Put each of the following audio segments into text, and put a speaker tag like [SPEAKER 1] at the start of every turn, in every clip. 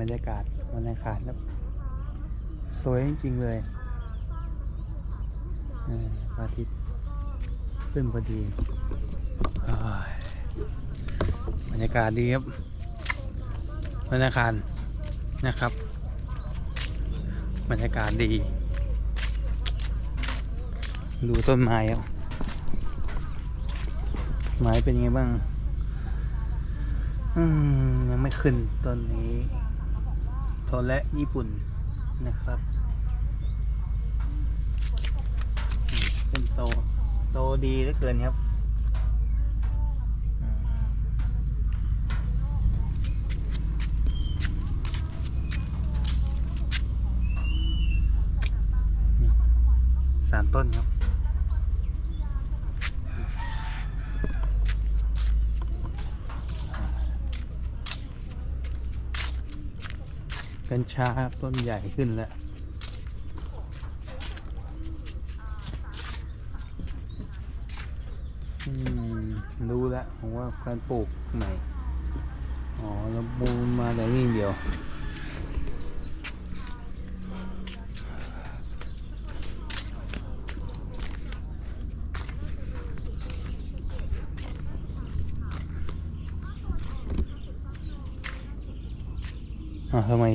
[SPEAKER 1] บรรยากาศวันอังคารครับสวยจริงๆเลยพระอาทิตย์ขึ้นพอดีบรรยากาศดีครับวันอังคารนะครับ บรรยากาศดี ดูต้นไม้ครับไม้เป็นไงบ้างยังไม่ขึ้นต้นนี้ นและญี่ปุ่นนะครับเป็นโต โตดีเหลือเกินครับสามต้นครับ กัญชาต้นใหญ่ขึ้นแล้ว รู้แล้วผมว่าการปลูกใหม่ อ๋อแล้วบูมาแต่นี่เดียว อ่าทำไม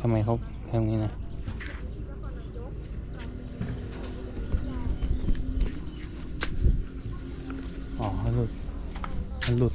[SPEAKER 1] ทำไมเขาทำงี้นะอ๋อหลุดมันหลุด